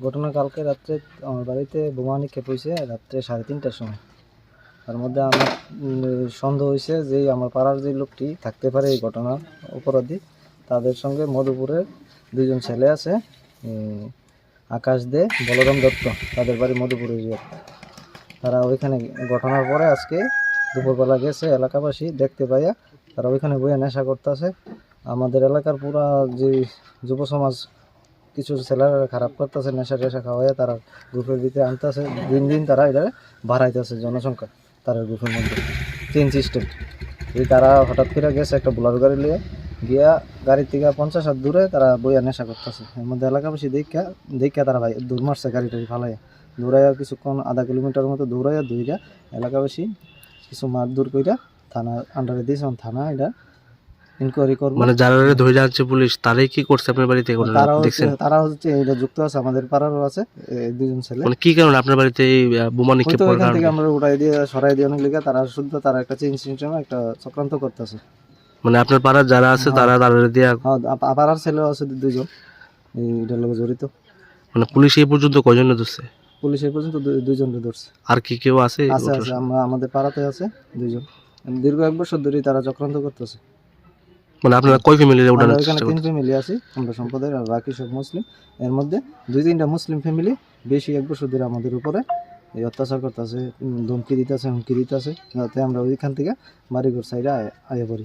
ঘটনা কালকে রাত্রে আমার বাড়িতে বোমা নিক্ষেপ হয়েছে রাত্রে সাড়ে তিনটার সময়। তার মধ্যে আমার সন্দেহ হয়েছে যে আমার পাড়ার যে লোকটি থাকতে পারে এই ঘটনার অপরাধী, তাদের সঙ্গে মধুপুরের দুইজন ছেলে আছে আকাশ দে বলরাম দত্ত, তাদের বাড়ি মধুপুরের তারা ওইখানে ঘটনার পরে আজকে দুপুরবেলা গেছে এলাকাবাসী দেখতে পাইয়া, তারা ওইখানে বইয়া নেশা করতেছে। আমাদের এলাকার পুরা যে যুব সমাজ, কিছু ছেলেরা খারাপ করতেছে, নেশা টেশা খাওয়াইয়া তারা গ্রুপের ভিতরে আনতেছে। দিন দিন তারা এটা বাড়াইতেছে জনসংখ্যা তারা গ্রুপের মধ্যে। Chain system. এই তারা হঠাৎ করে গেছে একটা বোলার গাড়ি নিয়ে গিয়া গাড়ির থেকে পঞ্চাশ হাত দূরে তারা বইয়া নেশা করতেছে। এর মধ্যে এলাকাবাসী দেখা দেখা তারা ভাই দূর মারছে গাড়িটা ফালাইয়া। দৌড়াইয়া কিছুক্ষণ আধা কিলোমিটার মতো দৌড়াইয়া দৌড়া এলাকাবাসী কিছু মার দূর কইরা থানা আন্ডারে দিয়েছে। থানা এটা ইনকোয়ারি করব। মানে যারা ধরে যাচ্ছে পুলিশ তারাই কি করছে আপনার বাড়িতে তারা হচ্ছে দেখছেন? তারা হচ্ছে এটা যুক্ত আছে আমাদের পাড়ারও আছে দুজন ছেলে। মানে কি কারণে আপনার বাড়িতে এই বোমা নিক্ষেপ করার কারণে? আমরা উঠাই দিয়ে সরাই দিয়ে অনেক তারা শুদ্ধ তারা একটা চেঞ্জ সিস্টেমে একটা চক্রান্ত করতেছে। মানে আপনার পাড়ার যারা আছে তারা তাদের দিয়ে হ্যাঁ পাড়ার ছেলেও আছে দুইজন। এটার লগে জড়িত। মানে পুলিশ এই পর্যন্ত কজন ধরছে? পুলিশ এই পর্যন্ত দুইজন ধরছে। আর কি কেউ আছে আছে আছে আমরা আমাদের পাড়াতে আছে দুইজন। দীর্ঘ এক বছর ধরেই তারা চক্রান্ত করতেছে। মানে আপনারা কয় ফ্যামিলি এখানে চেষ্টা তিন করছেন ফ্যামিলি আছি আমরা সম্প্রদায়ের আর বাকি সব মুসলিম। এর মধ্যে দুই তিনটা মুসলিম ফ্যামিলি বেশি এক বছর ধরে আমাদের উপরে এই অত্যাচার করতেছে ধমকি দিতেছে হুমকি দিতেছে। যাতে আমরা ওইখান থেকে বাড়িঘর সাইডে আয়া পড়ি